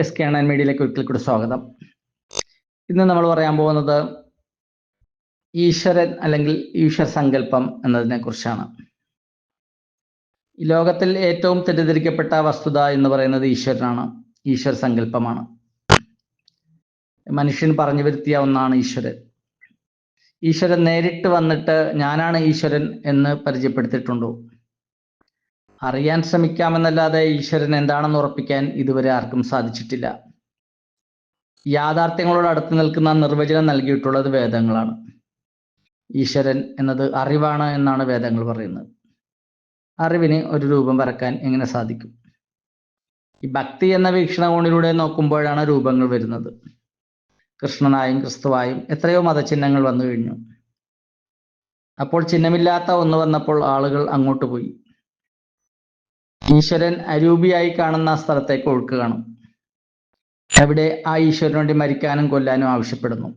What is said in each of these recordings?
S K and മീഡിയയിലേക്ക് ഒരിക്കൽ കൂടി സ്വാഗതം. ഇന്ന് നമ്മൾ പറയാൻ പോകുന്നത് ഈശ്വരൻ അല്ലെങ്കിൽ ഈശ്വര സങ്കല്പം എന്നതിനെ കുറിച്ചാണ്. ലോകത്തിൽ ഏറ്റവും തെറ്റിദ്ധരിക്കപ്പെട്ട വസ്തുത എന്ന് പറയുന്നത് ഈശ്വരനാണ്. ഈശ്വര സങ്കല്പമാണ്. മനുഷ്യൻ പറഞ്ഞു വരുത്തിയ ഒന്നാണ് ഈശ്വരൻ. ഈശ്വരൻ നേരിട്ട് വന്നിട്ട് ഞാനാണ് ഈശ്വരൻ എന്ന് പരിചയപ്പെടുത്തിയിട്ടുണ്ടോ? അറിയാൻ ശ്രമിക്കാമെന്നല്ലാതെ ഈശ്വരൻ എന്താണെന്ന് ഉറപ്പിക്കാൻ ഇതുവരെ ആർക്കും സാധിച്ചിട്ടില്ല. യാഥാർത്ഥ്യങ്ങളോട് അടുത്ത് നിൽക്കുന്ന നിർവചനം നൽകിയിട്ടുള്ളത് വേദങ്ങളാണ്. ഈശ്വരൻ എന്നത് അറിവാണ് എന്നാണ് വേദങ്ങൾ പറയുന്നത്. അറിവിന് ഒരു രൂപം വരക്കാൻ എങ്ങനെ സാധിക്കും? ഈ ഭക്തി എന്ന വീക്ഷണകോണിലൂടെ നോക്കുമ്പോഴാണ് രൂപങ്ങൾ വരുന്നത്. കൃഷ്ണനായും ക്രിസ്തുവായും എത്രയോ മതചിഹ്നങ്ങൾ വന്നു കഴിഞ്ഞു അപ്പോൾ ചിഹ്നമില്ലാത്ത ഒന്ന് വന്നപ്പോൾ ആളുകൾ അങ്ങോട്ട് പോയി. ഈശ്വരൻ അരൂപിയായി കാണുന്ന സ്ഥലത്തേക്ക് ഒഴുക്ക് കാണും അവിടെ ആ ഈശ്വരന് വേണ്ടി മരിക്കാനും കൊല്ലാനും ആവശ്യപ്പെടുന്നു.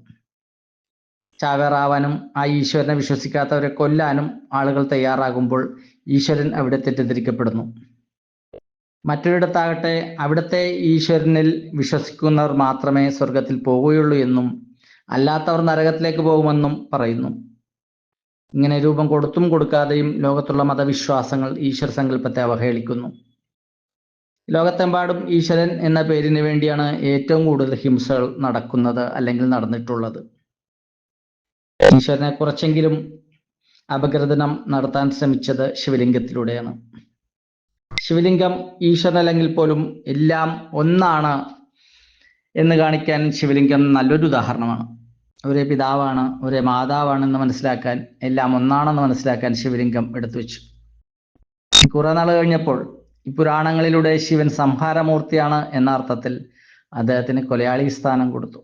ചാവേറാവാനും ആ ഈശ്വരനെ വിശ്വസിക്കാത്തവരെ കൊല്ലാനും ആളുകൾ തയ്യാറാകുമ്പോൾ ഈശ്വരൻ അവിടെ തെറ്റിദ്ധരിക്കപ്പെടുന്നു. മറ്റൊരിടത്താകട്ടെ അവിടുത്തെ ഈശ്വരനിൽ വിശ്വസിക്കുന്നവർ മാത്രമേ സ്വർഗത്തിൽ പോവുകയുള്ളൂ എന്നും അല്ലാത്തവർ നരകത്തിലേക്ക് പോകുമെന്നും പറയുന്നു. ഇങ്ങനെ രൂപം കൊടുത്തും കൊടുക്കാതെയും ലോകത്തുള്ള മതവിശ്വാസങ്ങൾ ഈശ്വര സങ്കല്പത്തെ അവഹേളിക്കുന്നു. ലോകത്തെമ്പാടും ഈശ്വരൻ എന്ന പേരിന് വേണ്ടിയാണ് ഏറ്റവും കൂടുതൽ ഹിംസകൾ നടക്കുന്നത് അല്ലെങ്കിൽ നടന്നിട്ടുള്ളത്. ഈശ്വരനെ കുറച്ചെങ്കിലും അപഗ്രഥനം നടത്താൻ ശ്രമിച്ചത് ശിവലിംഗത്തിലൂടെയാണ്. ശിവലിംഗം ഈശ്വരൻ അല്ലെങ്കിൽ പോലും എല്ലാം ഒന്നാണ് എന്ന് കാണിക്കാൻ ശിവലിംഗം നല്ലൊരു ഉദാഹരണമാണ്. ഒരേ പിതാവാണ് ഒരേ മാതാവാണെന്ന് മനസ്സിലാക്കാൻ എല്ലാം ഒന്നാണെന്ന് മനസ്സിലാക്കാൻ ശിവലിംഗം എടുത്തു വെച്ചു കുറെ നാൾ കഴിഞ്ഞപ്പോൾ ഈ പുരാണങ്ങളിലൂടെ ശിവൻ സംഹാരമൂർത്തിയാണ് എന്ന അർത്ഥത്തിൽ അദ്ദേഹത്തിന് കൊലയാളി സ്ഥാനം കൊടുത്തു.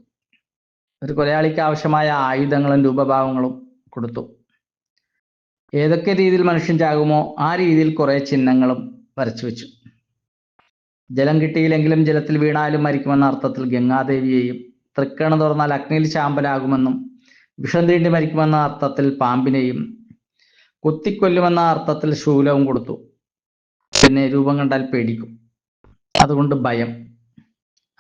ഒരു കൊലയാളിക്ക് ആവശ്യമായ ആയുധങ്ങളും രൂപഭാവങ്ങളും കൊടുത്തു. ഏതൊക്കെ രീതിയിൽ മനുഷ്യൻ ചാകുമോ ആ രീതിയിൽ കുറെ ചിഹ്നങ്ങളും വരച്ചു വെച്ചു ജലം കിട്ടിയില്ലെങ്കിലും ജലത്തിൽ വീണാലും മരിക്കുമെന്ന അർത്ഥത്തിൽ ഗംഗാദേവിയെയും തൃക്കണ് തുറന്നാൽ അഗ്നിയിൽ ശാമ്പലാകുമെന്നും വിഷം തീണ്ടി മരിക്കുമെന്ന അർത്ഥത്തിൽ പാമ്പിനെയും കുത്തിക്കൊല്ലുമെന്ന അർത്ഥത്തിൽ ശൂലവും കൊടുത്തു. പിന്നെ രൂപം കണ്ടാൽ പേടിക്കും. അതുകൊണ്ട് ഭയം.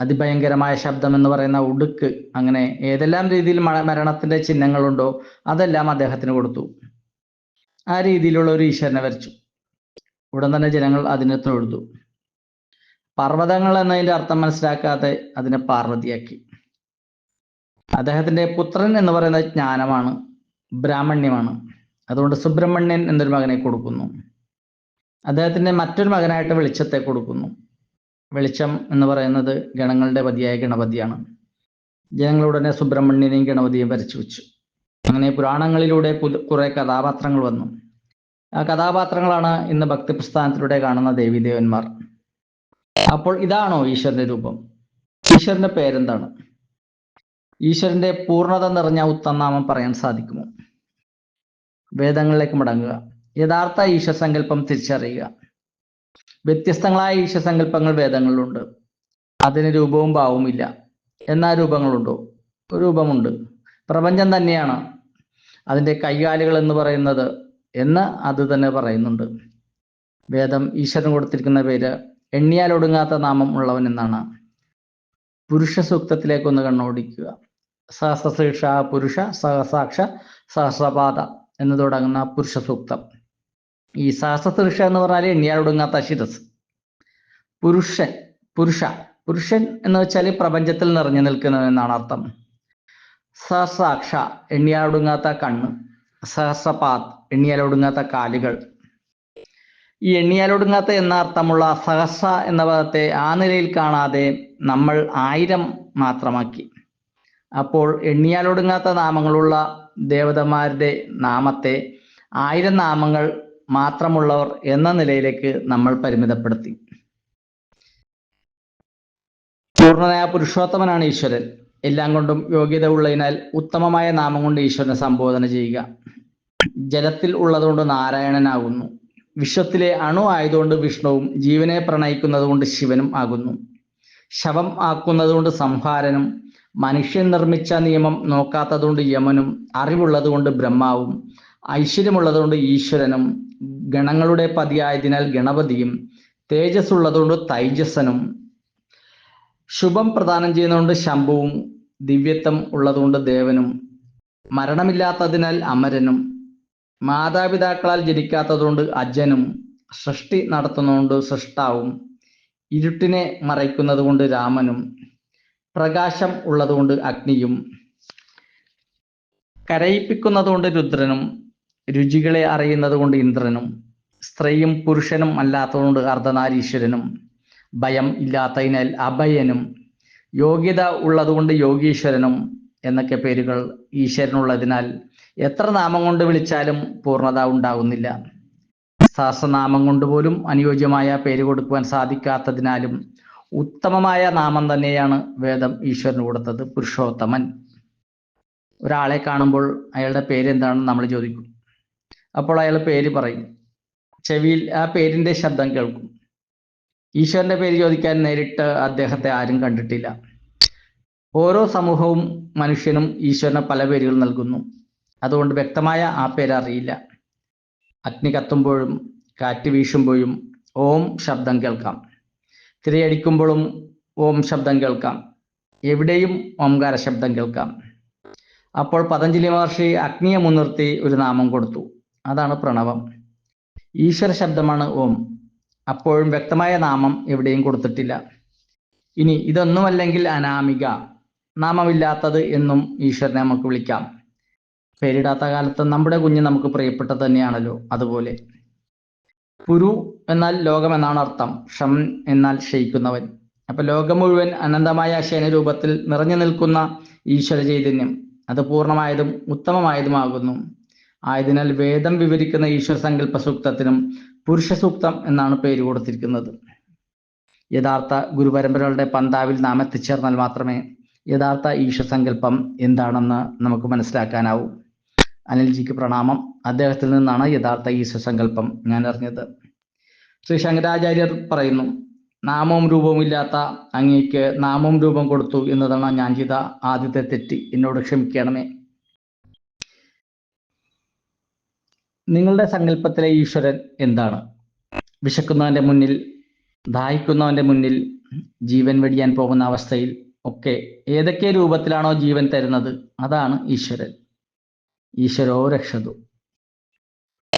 അതിഭയങ്കരമായ ശബ്ദം എന്ന് പറയുന്ന ഉടുക്ക് അങ്ങനെ ഏതെല്ലാം രീതിയിൽ മരണത്തിന്റെ ചിഹ്നങ്ങളുണ്ടോ അതെല്ലാം അദ്ദേഹത്തിന് കൊടുത്തു. ആ രീതിയിലുള്ള ഒരു ഈശ്വരനെ വരച്ചു. ഉടൻ തന്നെ ജനങ്ങൾ അതിനെ തൊഴുതു. പർവതങ്ങൾ എന്നതിന്റെ അർത്ഥം മനസ്സിലാക്കാതെ അതിനെ പാർവതിയാക്കി. അദ്ദേഹത്തിന്റെ പുത്രൻ എന്ന് പറയുന്ന ജ്ഞാനമാണ് ബ്രാഹ്മണ്യമാണ്. അതുകൊണ്ട് സുബ്രഹ്മണ്യൻ എന്നൊരു മകനെ കൊടുക്കുന്നു. അദ്ദേഹത്തിന്റെ മറ്റൊരു മകനായിട്ട് വെളിച്ചത്തെ കൊടുക്കുന്നു. വെളിച്ചം എന്ന് പറയുന്നത് ഗണങ്ങളുടെ പതിയായ ഗണപതിയാണ്. ജനങ്ങളുടനെ സുബ്രഹ്മണ്യനെയും ഗണപതിയും വരച്ചു വെച്ചു അങ്ങനെ പുരാണങ്ങളിലൂടെ കുറെ കഥാപാത്രങ്ങൾ വന്നു. ആ കഥാപാത്രങ്ങളാണ് ഇന്ന് ഭക്തി പ്രസ്ഥാനത്തിലൂടെ കാണുന്ന ദേവീദേവന്മാർ. അപ്പോൾ ഇതാണോ ഈശ്വരന്റെ രൂപം? ഈശ്വരന്റെ പേരെന്താണ്? ഈശ്വരന്റെ പൂർണത നിറഞ്ഞ ഉത്തനാമം പറയാൻ സാധിക്കുമോ? വേദങ്ങളിലേക്ക് മടങ്ങുക. യഥാർത്ഥ ഈശ്വര സങ്കല്പം തിരിച്ചറിയുക. വ്യത്യസ്തങ്ങളായ ഈശ്വര സങ്കല്പങ്ങൾ വേദങ്ങളിലുണ്ട്. അതിന് രൂപവും ഭാവവും ഇല്ല. എന്നാ രൂപങ്ങളുണ്ടോ? രൂപമുണ്ട്. പ്രപഞ്ചം തന്നെയാണ്. അതിന്റെ കൈകാലുകൾ എന്ന് പറയുന്നത് എന്ന് അത് തന്നെ പറയുന്നുണ്ട്. വേദം ഈശ്വരൻ കൊടുത്തിരിക്കുന്ന പേര് എണ്ണിയാൽ ഒടുങ്ങാത്ത നാമം ഉള്ളവൻ എന്നാണ്. പുരുഷ സൂക്തത്തിലേക്കൊന്ന് കണ്ണോടിക്കുക. സഹസ്രശീർഷ പുരുഷ സഹസാക്ഷ സഹസ്രപാത എന്ന് തുടങ്ങുന്ന പുരുഷ സൂക്തം ഈ സഹസ്രശീർഷ എന്ന് പറഞ്ഞാൽ എണ്ണിയാൽ ഒടുങ്ങാത്ത ശിരസ്. പുരുഷൻ പുരുഷ പുരുഷൻ എന്ന് വെച്ചാൽ പ്രപഞ്ചത്തിൽ നിറഞ്ഞു നിൽക്കുന്നത് എന്നാണ് അർത്ഥം. സഹസാക്ഷ എണ്ണിയാൽ ഒടുങ്ങാത്ത കണ്ണ്. സഹസ്രപാത് എണ്ണിയാൽ ഒടുങ്ങാത്ത കാലുകൾ. ഈ എണ്ണിയാലൊടുങ്ങാത്ത എന്ന അർത്ഥമുള്ള സഹസ്ര എന്ന പദത്തെ ആ നിലയിൽ കാണാതെ നമ്മൾ ആയിരം മാത്രമാക്കി. അപ്പോൾ എണ്ണിയാലൊടുങ്ങാത്ത നാമങ്ങളുള്ള ദേവതമാരുടെ നാമത്തെ ആയിരം നാമങ്ങൾ മാത്രമുള്ളവർ എന്ന നിലയിലേക്ക് നമ്മൾ പരിമിതപ്പെടുത്തി. പൂർണനായ പുരുഷോത്തമനാണ് ഈശ്വരൻ. എല്ലാം കൊണ്ടും യോഗ്യത ഉള്ളതിനാൽ ഉത്തമമായ നാമം കൊണ്ട് ഈശ്വരനെ സംബോധന ചെയ്യുക. ജലത്തിൽ ഉള്ളതുകൊണ്ട് നാരായണനാകുന്നു. വിശ്വത്തിലെ അണു ആയതുകൊണ്ട് വിഷ്ണുവും ജീവനെ പ്രണയിക്കുന്നതുകൊണ്ട് ശിവനും ആകുന്നു. ശവം ആക്കുന്നതുകൊണ്ട് സംഹാരനും മനുഷ്യൻ നിർമ്മിച്ച നിയമം നോക്കാത്തതുകൊണ്ട് യമനും അറിവുള്ളതുകൊണ്ട് ബ്രഹ്മാവും ഐശ്വര്യമുള്ളതുകൊണ്ട് ഈശ്വരനും ഗണങ്ങളുടെ പതിയായതിനാൽ ഗണപതിയും തേജസ് ഉള്ളതുകൊണ്ട് തൈജസ്സനും ശുഭം പ്രദാനം ചെയ്യുന്നതുകൊണ്ട് ശംഭുവും ദിവ്യത്വം ഉള്ളതുകൊണ്ട് ദേവനും മരണമില്ലാത്തതിനാൽ അമരനും മാതാപിതാക്കളാൽ ജനിക്കാത്തതുകൊണ്ട് അജനും സൃഷ്ടി നടത്തുന്നതുകൊണ്ട് സൃഷ്ടാവും ഇരുട്ടിനെ മറയ്ക്കുന്നതുകൊണ്ട് രാമനും പ്രകാശം ഉള്ളതുകൊണ്ട് അഗ്നിയും കരയിപ്പിക്കുന്നതുകൊണ്ട് രുദ്രനും രുചികളെ അറിയുന്നത് കൊണ്ട് ഇന്ദ്രനും സ്ത്രീയും പുരുഷനും അല്ലാത്തതുകൊണ്ട് അർദ്ധനാരീശ്വരനും ഭയം ഇല്ലാത്തതിനാൽ അഭയനും യോഗ്യത ഉള്ളതുകൊണ്ട് യോഗീശ്വരനും എന്നൊക്കെ പേരുകൾ ഈശ്വരനുള്ളതിനാൽ എത്ര നാമം കൊണ്ട് വിളിച്ചാലും പൂർണത ഉണ്ടാകുന്നില്ല സഹസ്രനാമം കൊണ്ട് പോലും അനുയോജ്യമായ പേര് കൊടുക്കുവാൻ സാധിക്കാത്തതിനാലും ഉത്തമമായ നാമം തന്നെയാണ് വേദം ഈശ്വരന് കൊടുത്തത് പുരുഷോത്തമൻ. ഒരാളെ കാണുമ്പോൾ അയാളുടെ പേര് എന്താണെന്ന് നമ്മൾ ചോദിക്കും. അപ്പോൾ അയാൾ പേര് പറയും. ചെവിയിൽ ആ പേരിന്റെ ശബ്ദം കേൾക്കും. ഈശ്വരന്റെ പേര് ചോദിക്കാൻ നേരിട്ട് അദ്ദേഹത്തെ ആരും കണ്ടിട്ടില്ല. ഓരോ സമൂഹവും മനുഷ്യനും ഈശ്വരന് പല പേരുകൾ നൽകുന്നു. അതുകൊണ്ട് വ്യക്തമായ ആ പേര് അറിയില്ല. അഗ്നി കത്തുമ്പോഴും കാറ്റ് വീശുമ്പോഴും ഓം ശബ്ദം കേൾക്കാം. തിരയടിക്കുമ്പോഴും ഓം ശബ്ദം കേൾക്കാം. എവിടെയും ഓംകാര ശബ്ദം കേൾക്കാം. അപ്പോൾ പതഞ്ജലി മഹർഷി അഗ്നിയെ മുൻനിർത്തി ഒരു നാമം കൊടുത്തു. അതാണ് പ്രണവം. ഈശ്വര ശബ്ദമാണ് ഓം. അപ്പോഴും വ്യക്തമായ നാമം എവിടെയും കൊടുത്തിട്ടില്ല. ഇനി ഇതൊന്നുമല്ലെങ്കിൽ അനാമിക. നാമമില്ലാത്തത് എന്നും ഈശ്വരനെ നമുക്ക് വിളിക്കാം. പേരിടാത്ത കാലത്ത് നമ്മുടെ കുഞ്ഞ് നമുക്ക് പ്രിയപ്പെട്ടത് തന്നെയാണല്ലോ. അതുപോലെ. പുരു എന്നാൽ ലോകം എന്നാണ് അർത്ഥം ഷം എന്നാൽ ക്ഷയിക്കുന്നവൻ. അപ്പൊ ലോകം മുഴുവൻ അനന്തമായ ശയനരൂപത്തിൽ നിറഞ്ഞു നിൽക്കുന്ന ഈശ്വര ചൈതന്യം അത് പൂർണമായതും ഉത്തമമായതുമാകുന്നു. ആയതിനാൽ വേദം വിവരിക്കുന്ന ഈശ്വര സങ്കല്പ സൂക്തത്തിനും പുരുഷ സൂക്തം എന്നാണ് പേര് കൊടുത്തിരിക്കുന്നത്. യഥാർത്ഥ ഗുരുപരമ്പരകളുടെ പന്താവിൽ നാം എത്തിച്ചേർന്നാൽ മാത്രമേ യഥാർത്ഥ ഈശ്വര സങ്കല്പം എന്താണെന്ന് നമുക്ക് മനസ്സിലാക്കാനാവൂ. അനിൽജിക്ക് പ്രണാമം. അദ്ദേഹത്തിൽ നിന്നാണ് യഥാർത്ഥ ഈശ്വര സങ്കല്പം ഞാൻ അറിഞ്ഞത്. ശ്രീ ശങ്കരാചാര്യർ പറയുന്നു നാമവും രൂപവും ഇല്ലാത്ത അങ്ങേക്ക് നാമവും രൂപം കൊടുത്തു എന്നതാണ് ഞാൻ ചെയ്ത ആദ്യത്തെ തെറ്റ്. എന്നോട് ക്ഷമിക്കണമേ. നിങ്ങളുടെ സങ്കല്പത്തിലെ ഈശ്വരൻ എന്താണ്? വിശക്കുന്നവന്റെ മുന്നിൽ ദാഹിക്കുന്നവന്റെ മുന്നിൽ ജീവൻ വെടിയാൻ പോകുന്ന അവസ്ഥയിൽ ഒക്കെ ഏതൊക്കെ രൂപത്തിലാണോ ജീവൻ തരുന്നത്? അതാണ് ഈശ്വരൻ. ഈശ്വരോ രക്ഷതു.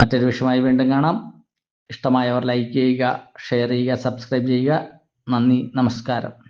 മറ്റൊരു വിഷയമായി വീണ്ടും കാണാം. ഇഷ്ടമായവർ ലൈക്ക് ചെയ്യുക ഷെയർ ചെയ്യുക സബ്സ്ക്രൈബ് ചെയ്യുക. നന്ദി നമസ്കാരം.